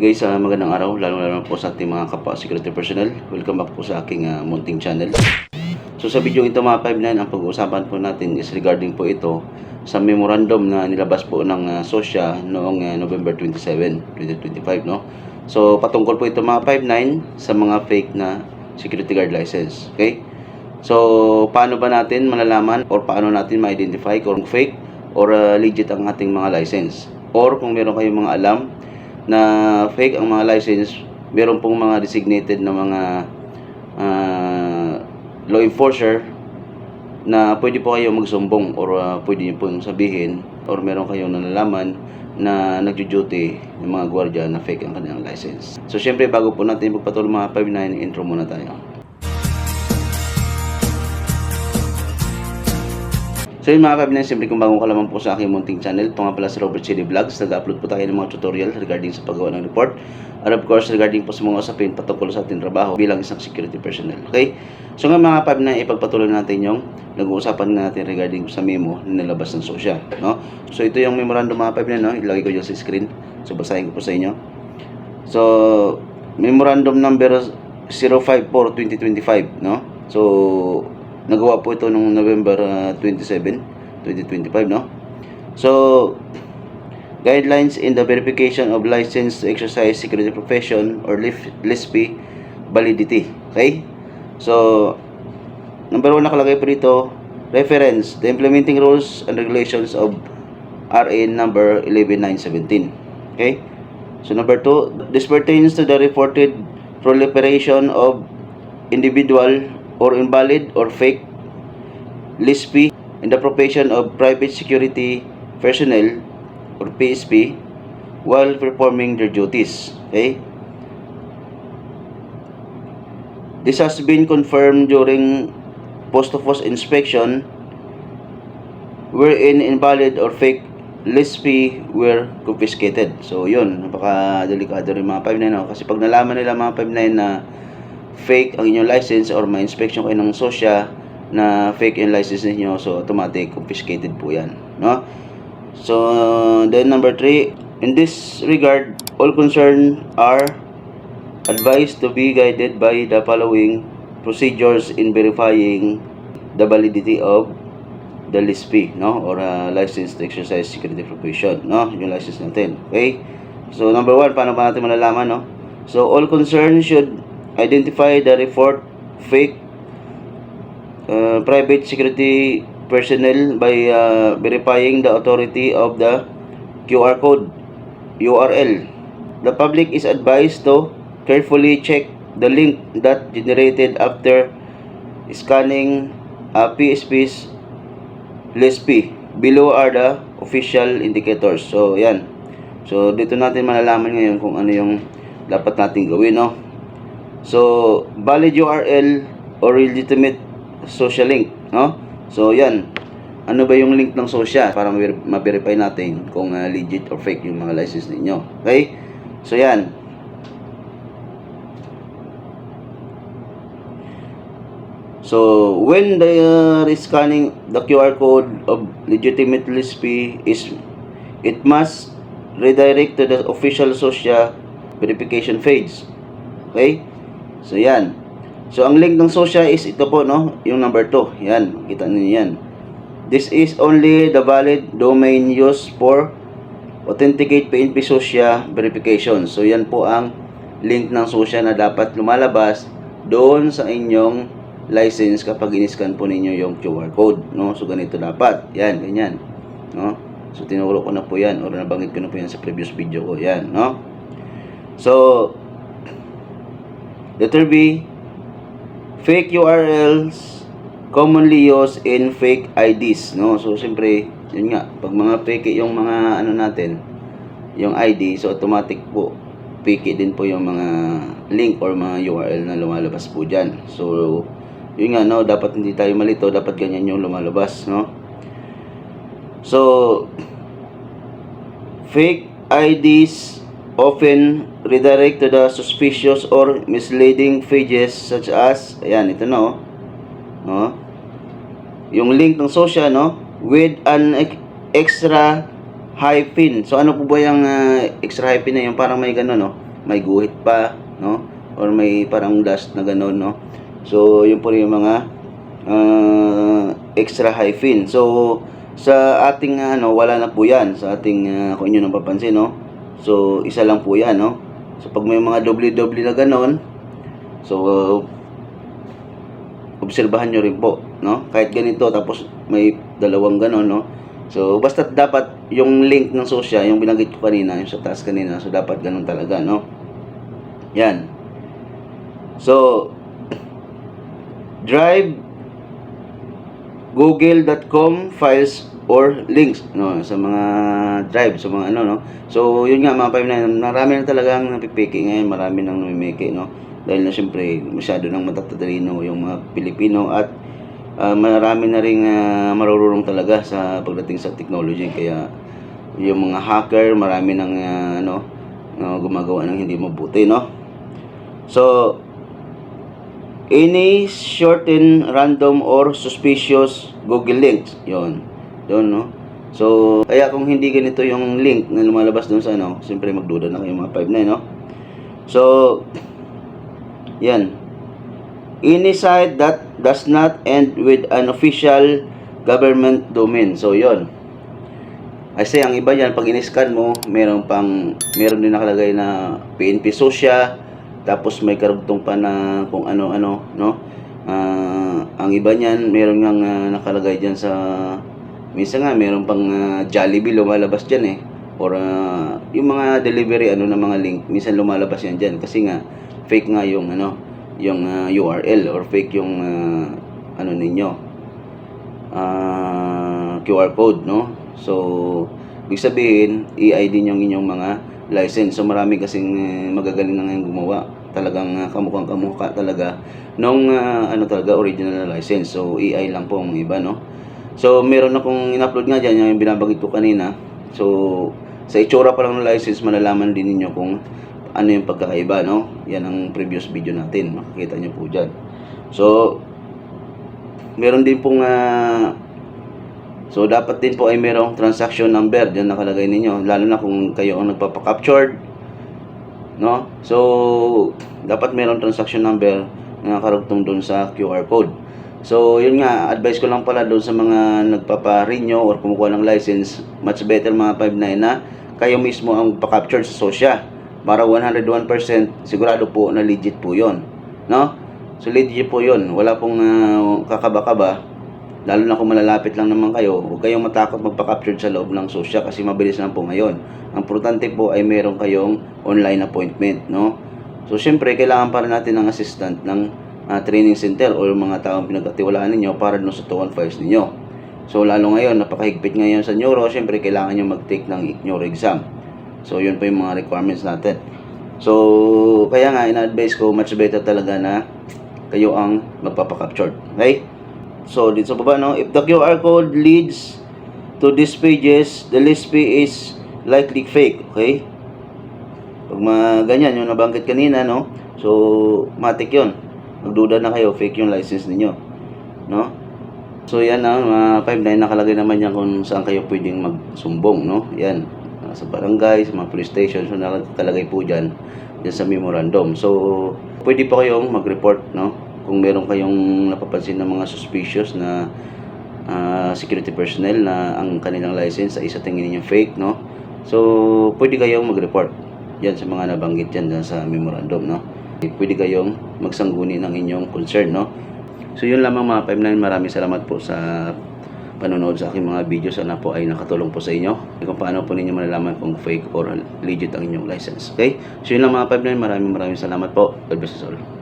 Guys, ah, magandang araw, lalo-lalo po sa ating mga kapwa security personnel. Welcome back po sa aking ah, munting channel. So sa video ito mga 59, ang pag-uusapan po natin is regarding po ito sa memorandum na nilabas po ng uh, SOSYA noong ah, November 27, 2025, no? So patungkol po ito mga 59 sa mga fake na security guard license, okay? So paano ba natin malalaman or paano natin ma-identify kung fake or ah, legit ang ating mga license? Or kung meron kayong mga alam na fake ang mga license, meron pong mga designated na mga ah, law enforcer na pwede po kayo magsumbong or ah, pwede niyo pong sabihin or meron kayong nalalaman na nagjo-duty ng mga gwardiya na fake ang kanilang license. So syempre bago po natin pagpatuloy mga 59 intro muna tayo. So yun mga kabinan, siyempre kung bago ka lamang po sa aking munting channel, ito nga pala si Robert Chili Vlogs. Nag-upload po tayo ng mga tutorial regarding sa paggawa ng report. And of course, regarding po sa mga usapin patungkol sa ating trabaho bilang isang security personnel. Okay? So nga mga kabinan, ipagpatuloy natin yung nag-uusapan natin regarding sa memo na nilabas ng SOSYA. No? So ito yung memorandum mga kabinan, no? ilagay ko dyan sa screen. So basahin ko po sa inyo. So, memorandum number 054-2025, no? So, nagawa po ito noong November ah, 27, 2025, no? So, guidelines in the verification of license to exercise security profession or LISP validity. Okay? So, number one nakalagay po dito, reference, the implementing rules and regulations of RA number 11917. Okay? So number two, this pertains to the reported proliferation of individual or invalid or fake LISP in the profession of private security personnel or PSP while performing their duties. Okay? This has been confirmed during post-of-post inspection wherein invalid or fake LISP were confiscated. So, yun. Napaka-delikado rin mga 59. No? Kasi pag nalaman nila mga 59 na fake ang inyong license or ma-inspection kayo ng SOSYA na fake yung license ninyo, so automatic confiscated po yan. No? So, then number 3, in this regard, all concerned are advised to be guided by the following procedures in verifying the validity of the LISP, no? Or uh, license to exercise security profession, no? Yung license natin. Okay? So, number one, paano ba natin malalaman, no? So, all concerned should identify the report fake uh, private security personnel by uh, verifying the authority of the QR code URL. The public is advised to carefully check the link that generated after scanning uh, PSP's LSP. Below are the official indicators. So, yan. So, dito natin malalaman ngayon kung ano yung dapat natin gawin, no? So, valid URL or legitimate social link, no? So, yan. Ano ba yung link ng social para ma- ma-verify natin kung uh, legit or fake yung mga license ninyo. Okay? So, yan. So, when they are scanning the QR code of legitimate LSP is it must redirect to the official SOSYA verification page. Okay? So, yan. So, ang link ng SOSYA is ito po, no? Yung number 2. Yan. Kita niyo yan. This is only the valid domain used for authenticate PNP SOSYA verification. So, yan po ang link ng SOSYA na dapat lumalabas doon sa inyong license kapag in-scan po ninyo yung QR code, no? So ganito dapat. Yan, ganyan, no? So tinuro ko na po 'yan or nabanggit ko na po 'yan sa previous video ko, yan, no? So letter B fake URLs commonly used in fake IDs, no? So siyempre, yun nga, pag mga fake yung mga ano natin, yung ID, so automatic po fake din po yung mga link or mga URL na lumalabas po diyan. So yun nga no dapat hindi tayo malito dapat ganyan yung lumalabas no so fake IDs often redirect to the suspicious or misleading pages such as ayan ito no no yung link ng social no with an ex- extra hyphen so ano po ba yung ah, extra hyphen na yung parang may gano'n no may guhit pa, no? Or may parang dust na gano'n, no? So, yun po rin yung mga ah, extra hyphen. So, sa ating ano, wala na po yan. Sa ating, ah, kung inyo napapansin, no? So, isa lang po yan, no? So, pag may mga doble-doble na gano'n, so, obserbahan nyo rin po, no? Kahit ganito, tapos may dalawang gano'n, no? So, basta dapat yung link ng sosya, yung binanggit ko kanina, yung sa taas kanina, so dapat ganun talaga, no? Yan. So, drive google.com files or links no sa mga drive sa mga ano no so yun nga mga 59 marami na talagang napipiki ngayon marami nang namimiki no dahil na syempre masyado nang matatalino yung mga Pilipino at ah, marami na ring ah, marurunong talaga sa pagdating sa technology kaya yung mga hacker marami nang ah, ano no, gumagawa ng hindi mabuti no so any shorten random or suspicious Google links. Yon. Yon, no? So, kaya kung hindi ganito yung link na lumalabas doon sa ano, siyempre magduda na kayo mga 59, no? So, yan. Any site that does not end with an official government domain. So, yon. Kasi ang iba yan, pag in-scan mo, meron pang, meron din nakalagay na PNP Sosya, tapos may karugtong pa na kung ano-ano, no? Ah, ang iba niyan, meron nga nakalagay diyan sa minsan nga meron pang ah, Jollibee lumalabas diyan eh or ah, yung mga delivery ano ng mga link, minsan lumalabas yan diyan kasi nga fake nga yung ano, yung ah, URL or fake yung ah, ano ninyo. ah QR code, no? So, ibig sabihin, i-ID yung inyong mga license. So marami kasing eh, magagaling na ngayon gumawa. Talagang uh, kamukhang kamukha talaga nung ah, ano talaga original na license. So AI lang po ang iba no. So meron akong in-upload nga diyan yung binabanggit ko kanina. So sa itsura pa lang ng license malalaman din ninyo kung ano yung pagkakaiba no. Yan ang previous video natin. Makikita niyo po diyan. So meron din pong ah, So, dapat din po ay merong transaction number. Diyan nakalagay ninyo. Lalo na kung kayo ang nagpapakaptured. No? So, dapat merong transaction number na nakarugtong doon sa QR code. So, yun nga, advice ko lang pala doon sa mga nagpapa-renew or kumukuha ng license, much better mga 59 na kayo mismo ang pa-capture sa sosya. Para 101% sigurado po na legit po yon No? So, legit po yon Wala pong ah, kakaba-kaba lalo na kung malalapit lang naman kayo, huwag kayong matakot magpa-capture sa loob ng sosya kasi mabilis lang po ngayon. Ang importante po ay meron kayong online appointment, no? So, syempre, kailangan pa rin natin ng assistant ng ah, training center o yung mga taong pinagkatiwalaan ninyo para dun sa tuwan files ninyo. So, lalo ngayon, napakahigpit ngayon sa neuro, syempre, kailangan nyo mag-take ng neuro exam. So, yun po yung mga requirements natin. So, kaya nga, ina-advise ko, much better talaga na kayo ang magpapakaptured. Okay? So, dito sa baba, no? If the QR code leads to these pages, the list fee is likely fake. Okay? Pag mga ganyan, yung nabanggit kanina, no? So, matik yun. Magduda na kayo, fake yung license ninyo. No? So, yan na, mga 5.9 nakalagay naman yan kung saan kayo pwedeng magsumbong, no? Yan. Ah, Sa barangay, sa mga police station, so nakalagay po dyan, dyan sa memorandum. So, pwede pa kayong mag-report, no? Kung meron kayong napapansin ng mga suspicious na ah, security personnel na ang kanilang license ay sa tingin ninyo fake, no? So, pwede kayong mag-report yan sa mga nabanggit dyan dyan sa memorandum, no? Pwede kayong magsangguni ng inyong concern, no? So, yun lamang mga 5-9. Maraming salamat po sa panonood sa aking mga video. Sana po ay nakatulong po sa inyo. Kung paano po ninyo malalaman kung fake or legit ang inyong license. Okay? So, yun lang mga 5-9. Maraming maraming salamat po. God bless us all.